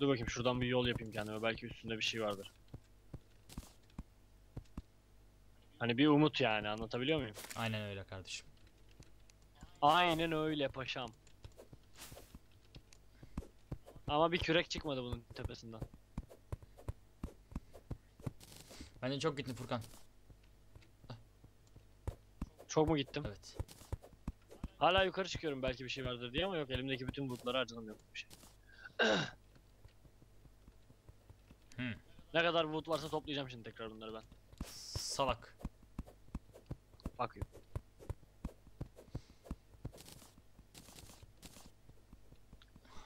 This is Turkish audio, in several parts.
Dur bakayım şuradan bir yol yapayım kendime. Belki üstünde bir şey vardır. Hani bir umut yani anlatabiliyor muyum? Aynen öyle kardeşim. Aynen öyle paşam. Ama bir kürek çıkmadı bunun tepesinden. Bence çok gittin Furkan. Çok mu gittim? Evet. Hala yukarı çıkıyorum belki bir şey vardır diye ama yok elimdeki bütün bulutları harcadım yok bir şey. Ne kadar wood varsa toplayacağım şimdi tekrar bunları ben. Salak. Bakayım.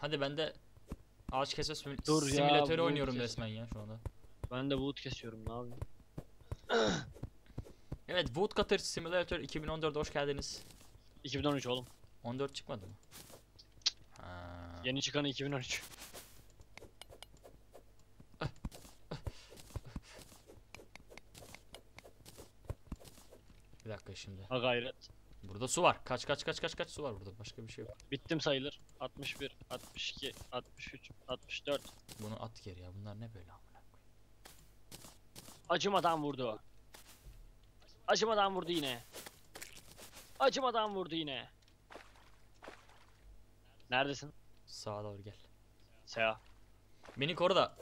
Hadi ben de ağaç kesme simü- Dur ya, simülatörü bu oynuyorum kes- resmen ya şu anda. Ben de wood kesiyorum ne yapayım? Evet Woodcutter Simulator 2014'e hoş geldiniz. 2013 oğlum. 14 çıkmadı mı? Ha. Yeni çıkanı 2013. şimdi. Ha gayret. Burada su var. Kaç kaç kaç kaç kaç su var burada. Başka bir şey yok. Bittim sayılır. 61, 62, 63, 64. Bunu at geri ya. Bunlar ne böyle amına. Acımadan vurdu. Acımadan vurdu yine. Acımadan vurdu yine. Neredesin? Sağa doğru gel. Seha. Beni koru da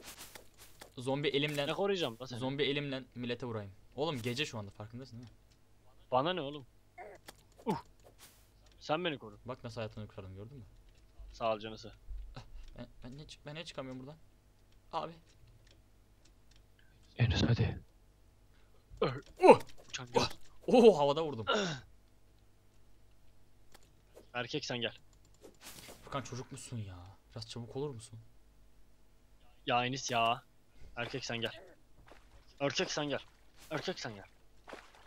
zombi elimle Ne koruyacağım seni? zombi elimle millete vurayım. Oğlum gece şu anda farkındasın değil mi? Bana ne oğlum? Uh. Sen beni koru. Bak nasıl hayatını kurtardım gördün mü? Sağ ol canısı. Ben, ben, ne, ben ne çıkamıyorum buradan? Abi. Enes hadi. Oh! Uçan gel. Oo havada vurdum. Erkek sen gel. Furkan çocuk musun ya? Biraz çabuk olur musun? Ya Enis ya. Erkek sen gel. Erkek sen gel. Erkek sen gel.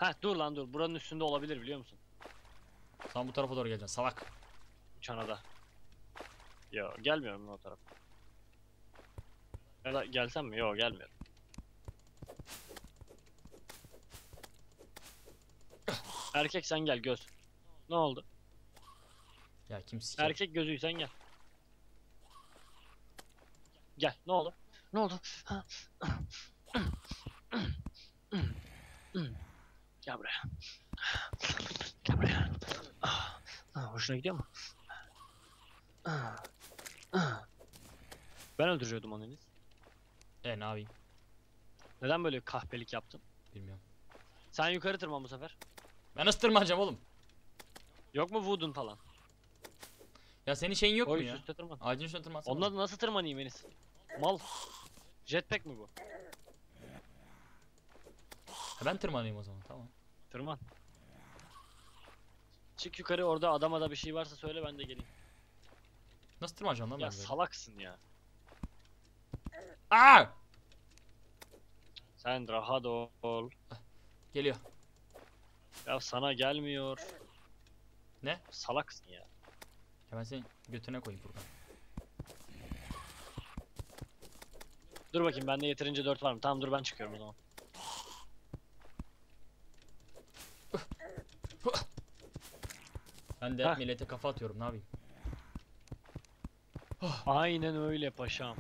Ha dur lan dur. Buranın üstünde olabilir biliyor musun? Sen bu tarafa doğru geleceksin salak. Uçana da. Yo gelmiyorum o tarafa. Ya da gelsem mi? Yo gelmiyorum. Erkek sen gel göz. Ne oldu? Ya kim siker? Erkek gözüysen gel. Gel. Ne oldu? Ne oldu? Gel buraya. Gel buraya. Ah, ah, Hoşuna gidiyor mu? Ah, ah. Ben öldürüyordum onu Enis. E ne yapayım? Neden böyle kahpelik yaptın? Bilmiyorum. Sen yukarı tırman bu sefer. Ben nasıl tırmanacağım oğlum? Yok mu wood'un falan? Ya senin şeyin yok Koy mu ya? üste tırman. Ağacın üstüne tırmansana. Onunla da nasıl tırmanayım Enis? Mal. Jetpack mi bu? Ha, ben tırmanayım o zaman tamam. Tırman. Çık yukarı orada adama da bir şey varsa söyle ben de geleyim. Nasıl tırmanacağım lan Ya ben böyle? salaksın ya. Aa! Sen rahat ol. Geliyor. Ya sana gelmiyor. Ne? Salaksın ya. Ya ben senin götüne koyayım Furkan. Dur bakayım bende yeterince 4 var mı? Tamam dur ben çıkıyorum o zaman. Ben de Heh. millete kafa atıyorum ne yapayım? Aynen öyle paşam.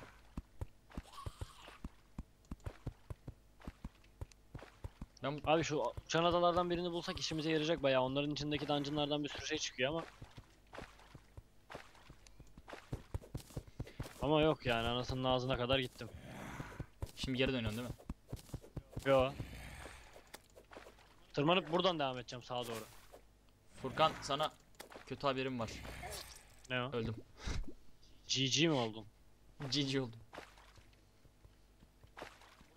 Ben Abi şu uçan adalardan birini bulsak işimize yarayacak bayağı. Onların içindeki dungeonlardan bir sürü şey çıkıyor ama. Ama yok yani anasının ağzına kadar gittim. şimdi geri dönüyorsun değil mi? Yo. Tırmanıp buradan devam edeceğim sağa doğru. Furkan sana kötü haberim var. Ne o? Öldüm. GG mi oldun? GG oldum.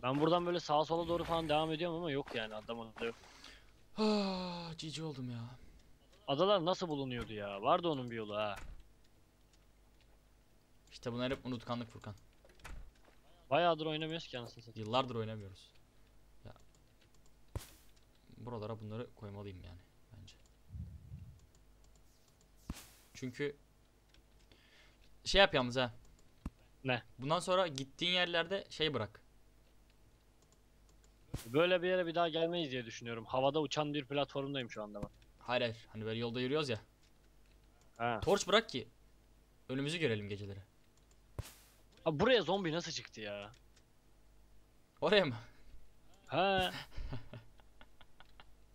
Ben buradan böyle sağa sola doğru falan devam ediyorum ama yok yani adam orada yok. Ah, GG oldum ya. Adalar nasıl bulunuyordu ya? Vardı onun bir yolu ha. İşte bunlar hep unutkanlık Furkan. Bayağıdır oynamıyoruz ki anasını satayım. Yıllardır oynamıyoruz. Ya. Buralara bunları koymalıyım yani bence. Çünkü şey yap yalnız ha. Ne? Bundan sonra gittiğin yerlerde şey bırak. Böyle bir yere bir daha gelmeyiz diye düşünüyorum. Havada uçan bir platformdayım şu anda ben. Hayır hayır. Hani böyle yolda yürüyoruz ya. Ha. Torç bırak ki önümüzü görelim geceleri. Abi buraya zombi nasıl çıktı ya? Oraya mı? He.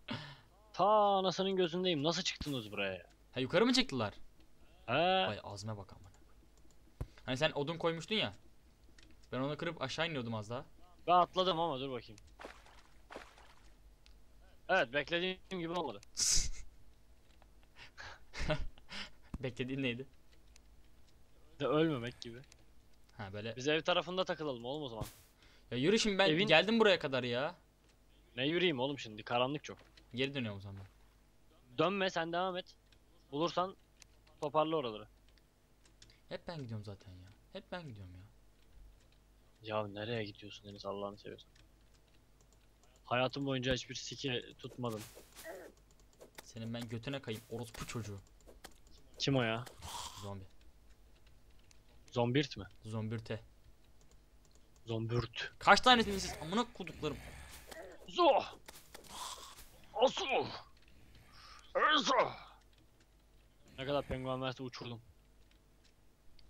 Ta anasının gözündeyim. Nasıl çıktınız buraya? ya? Ha yukarı mı çıktılar? He. Vay azme bak amına. Hani sen odun koymuştun ya. Ben onu kırıp aşağı iniyordum az daha. Ben atladım ama dur bakayım. Evet beklediğim gibi olmadı. Beklediğin neydi? De ölmemek gibi. Ha böyle. Biz ev tarafında takılalım oğlum o zaman. Ya yürü şimdi ben Evin- geldim buraya kadar ya. Ne yürüyeyim oğlum şimdi karanlık çok. Geri dönüyorum o zaman. Dönme sen devam et. Bulursan toparla oraları. Hep ben gidiyorum zaten ya. Hep ben gidiyorum ya. Ya nereye gidiyorsun Deniz Allah'ını seviyorsan. Hayatım boyunca hiçbir siki tutmadım. Senin ben götüne kayayım orospu çocuğu. Kim o ya? Zombi. Zombirt mi? Zombürte. Zombürt. Kaç tanesiniz siz? Amına koduklarım. Zo! Asu! Erzo! Ne kadar penguen varsa uçurdum.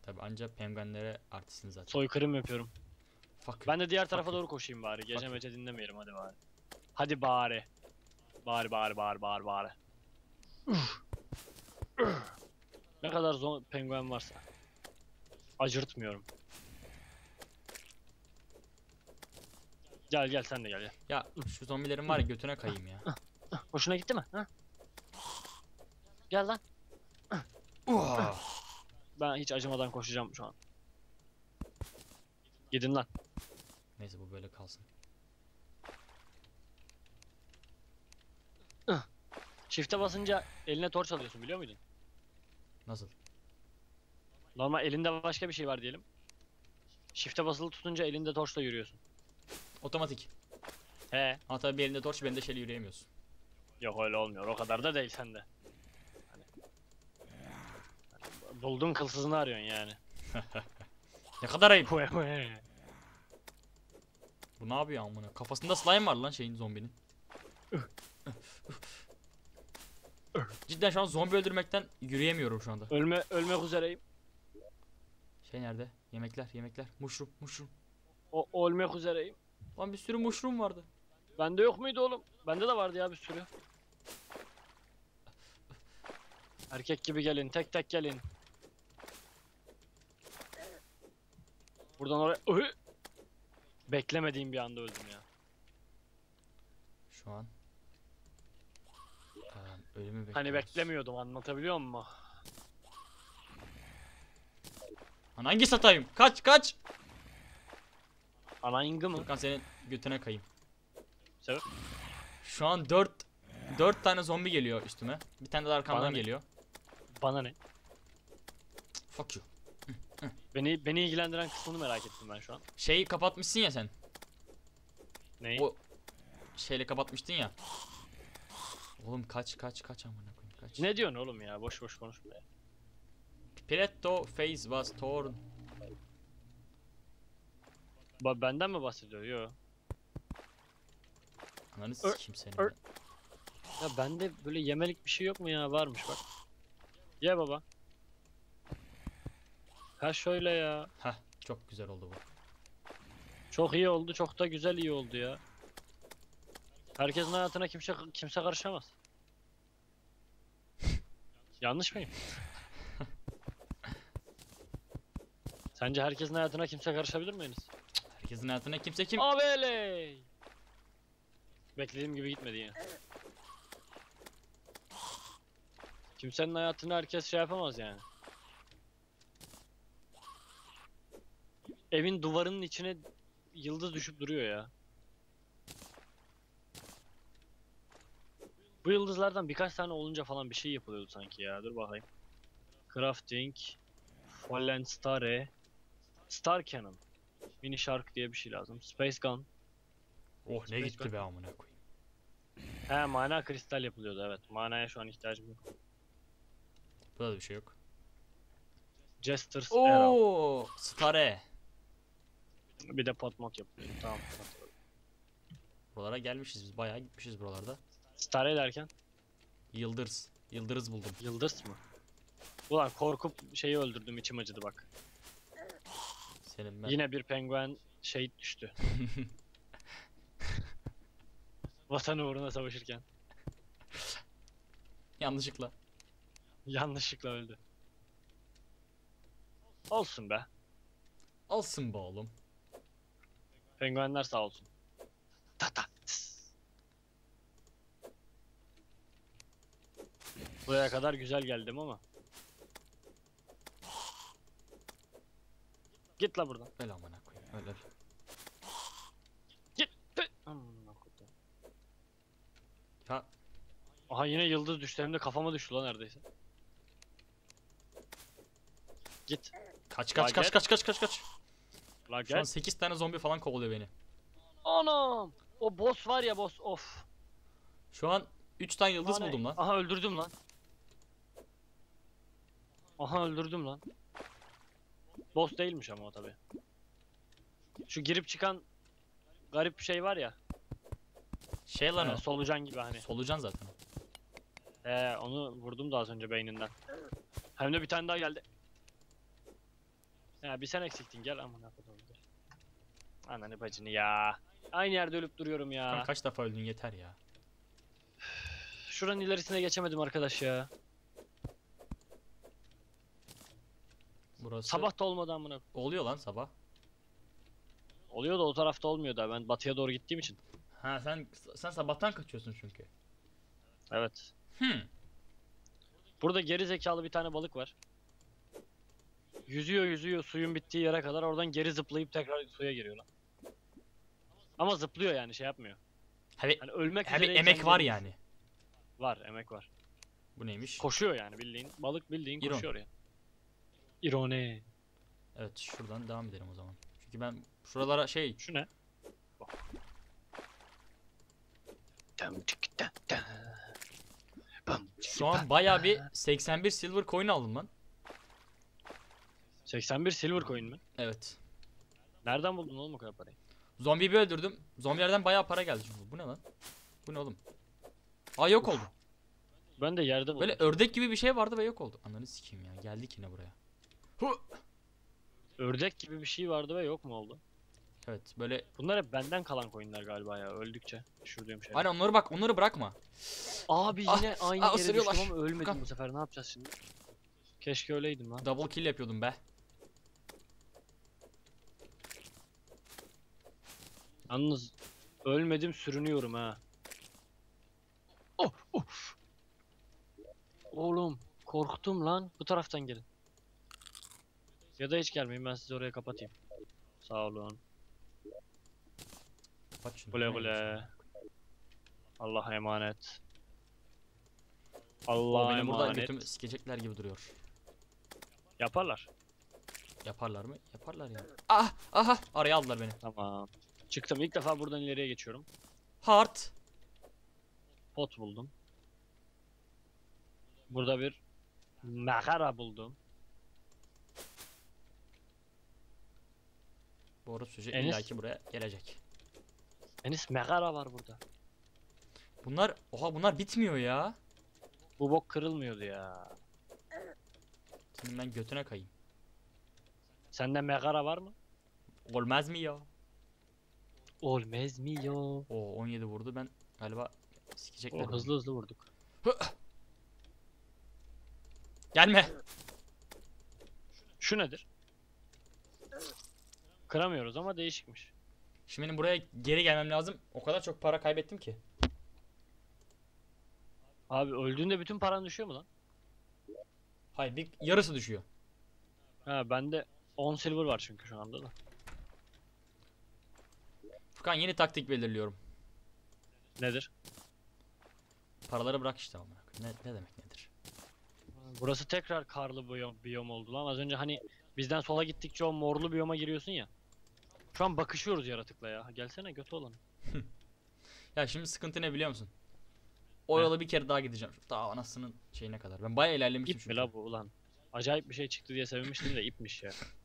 Tabi anca penguenlere artistsin zaten. Soykırım yapıyorum. Fuck. Ben de diğer tarafa Fuck doğru koşayım bari. Gece Fuck mece dinlemeyelim hadi bari. Hadi bari. Bari bari bari bari bari. ne kadar zon penguen varsa. Acırtmıyorum. Gel gel sen de gel gel. Ya şu zombilerin var ya götüne kayayım ya. Hoşuna gitti mi? Ha? Gel lan. Ben hiç acımadan koşacağım şu an. Gidin lan. Neyse bu böyle kalsın. Shift'e basınca eline torç alıyorsun biliyor muydun? Nasıl? Normal elinde başka bir şey var diyelim. Shift'e basılı tutunca elinde torçla yürüyorsun. Otomatik. He. Ama tabi bir elinde torç bir elinde şeyle yürüyemiyorsun. Yok öyle olmuyor. O kadar da değil sende. Hani... Buldun kılsızını arıyorsun yani. Ne kadar ayıp. Bu ne yapıyor amına? Kafasında slime var lan şeyin zombinin. Cidden şu an zombi öldürmekten yürüyemiyorum şu anda. Ölme, ölmek üzereyim. Şey nerede? Yemekler, yemekler. Mushroom, mushroom. O ölmek üzereyim. Lan bir sürü mushroom vardı. Bende yok muydu oğlum? Bende de vardı ya bir sürü. Erkek gibi gelin, tek tek gelin. Buradan oraya... Öhü! Beklemediğim bir anda öldüm ya. Şu an. Ee, ölümü bekliyoruz. Hani beklemiyordum anlatabiliyor muyum? Lan hangi satayım? Kaç kaç. Ana ingı mı? Furkan senin götüne kayayım. Sebep? Şu an 4 4 tane zombi geliyor üstüme. Bir tane de Bana arkamdan ne? geliyor. Bana ne? Fuck you. Beni beni ilgilendiren kısmını merak ettim ben şu an. Şeyi kapatmışsın ya sen. Neyi? O şeyle kapatmıştın ya. Oğlum kaç kaç kaç amına koyayım kaç. Ne diyorsun oğlum ya? Boş boş konuşma ya. Piretto face was torn. Ba benden mi bahsediyor? Yo. Ananı sikeyim seni. Ya bende böyle yemelik bir şey yok mu ya? Varmış bak. Ye baba. Ha şöyle ya. Heh çok güzel oldu bu. Çok iyi oldu, çok da güzel iyi oldu ya. Herkesin hayatına kimse kimse karışamaz. Yanlış mıyım? Sence herkesin hayatına kimse karışabilir mi Enis? Herkesin hayatına kimse kim? Abeley! Beklediğim gibi gitmedi yine. Kimsenin hayatını herkes şey yapamaz yani. Evin duvarının içine yıldız düşüp duruyor ya. Bu yıldızlardan birkaç tane olunca falan bir şey yapılıyordu sanki ya. Dur bakayım. Crafting, Fallen Star, Star Cannon, Mini Shark diye bir şey lazım. Space Gun. Oh ne Space gitti Gun. be amına koyayım. He mana kristal yapılıyordu evet. Manaya şu an ihtiyacım yok. Burada da bir şey yok. Jester's Arrow. Oo, Stare. Bir de pot mod. Tamam. Buralara gelmişiz biz bayağı gitmişiz buralarda. Star derken Yıldız. Yıldız buldum. yıldız mı? Ulan korkup şeyi öldürdüm içim acıdı bak. senin ben. Yine bir penguen şehit düştü. Vatanı uğruna savaşırken. Yanlışlıkla. Yanlışlıkla öldü. Olsun be. Alsın be oğlum. Penguenler sağ olsun. Ta ta. tıs. Buraya kadar güzel geldim ama. Git la buradan. Öyle amına koyayım. Öyle. öyle. Git. Amına koyayım. Ya Aha yine yıldız düştü hem de kafama düştü lan neredeyse. Git. kaç kaç kaç gel. kaç kaç kaç kaç. La Şu an gel. 8 tane zombi falan kovalıyor beni. Anam. O boss var ya boss of. Şu an 3 tane yıldız Ana- buldum lan. Aha öldürdüm lan. Aha öldürdüm lan. Boss değilmiş ama o tabi. Şu girip çıkan garip bir şey var ya. Şey lan o. solucan gibi hani. Solucan zaten. Ee, onu vurdum da az önce beyninden. Hem de bir tane daha geldi. Ya bir sen eksiktin gel amına koyayım. Ananı bacını ya. Aynı yerde ölüp duruyorum ya. Lan kaç defa öldün yeter ya. Şuranın ilerisine geçemedim arkadaş ya. Burası Sabah da olmadı amına. oluyor lan sabah. Oluyor da o tarafta olmuyor da ben batıya doğru gittiğim için. Ha sen sen sabahtan kaçıyorsun çünkü. Evet. Hmm. Burada geri zekalı bir tane balık var. Yüzüyor yüzüyor suyun bittiği yere kadar oradan geri zıplayıp tekrar suya giriyor lan. Ama zıplıyor yani şey yapmıyor. Hani Hani ölmek üzereyken emek var yani. Var emek var. Bu neymiş? Koşuyor yani bildiğin. Balık bildiğin İron. koşuyor ya. İroni. Evet şuradan devam edelim o zaman. Çünkü ben şuralara şey Şu ne? Bak. Şu an ba- bayağı bir 81 silver coin aldım lan. 81 silver coin mi? Evet. Nereden buldun oğlum o kadar parayı? Zombiyi bir öldürdüm. Zombilerden bayağı para geldi çünkü. Bu ne lan? Bu ne oğlum? Aa yok oldu. Ben de yerde buldum. Böyle ördek gibi bir şey vardı ve yok oldu. Ananı sikeyim ya. Geldik yine buraya. Ördek gibi bir şey vardı ve yok mu oldu? Evet böyle Bunlar hep benden kalan coinler galiba ya öldükçe düşürdüğüm şey. Aynen onları bak onları bırakma. Abi Ah, yine aynı ah, yere düştüm ama ölmedim Furkan. bu sefer ne yapacağız şimdi? Keşke öyleydim lan. Double kill yapıyordum be. Yalnız ölmedim sürünüyorum ha. Oh, oh. Oğlum korktum lan. Bu taraftan gelin. Ya da hiç gelmeyin ben sizi oraya kapatayım. Sağ olun. Güle güle. Allah'a emanet. Allah'a benim burada emanet. götümü sikecekler gibi duruyor. Yaparlar. Yaparlar mı? Yaparlar ya. Ah! Aha! Araya aldılar beni. Tamam. Çıktım. İlk defa buradan ileriye geçiyorum. Heart. Pot buldum. Burada bir mağara buldum. Bu orası çocuğu Enes- illaki buraya gelecek. Enis mağara var burada. Bunlar oha bunlar bitmiyor ya. Bu bok kırılmıyordu ya. Senin ben götüne kayayım. Sende mağara var mı? Olmaz mı ya? Olmaz mı yo? Oo 17 vurdu ben galiba sikecekler. O hızlı hızlı vurduk. Gelme. Şu nedir? Kıramıyoruz ama değişikmiş. Şimdi benim buraya geri gelmem lazım. O kadar çok para kaybettim ki. Abi öldüğünde bütün paran düşüyor mu lan? Hayır bir yarısı düşüyor. Ha bende 10 silver var çünkü şu anda da. Furkan yeni taktik belirliyorum. Nedir? Paraları bırak işte amına koyayım. Ne, ne demek nedir? Burası tekrar karlı biyom, biyom oldu lan. Az önce hani bizden sola gittikçe o morlu biyoma giriyorsun ya. Şu an bakışıyoruz yaratıkla ya. Gelsene götü olan. Ya şimdi sıkıntı ne biliyor musun? O yola bir kere daha gideceğim. Daha anasının şeyine kadar. Ben bayağı ilerlemiştim İp mi çünkü. la bu ulan? Acayip bir şey çıktı diye sevinmiştim de ipmiş ya.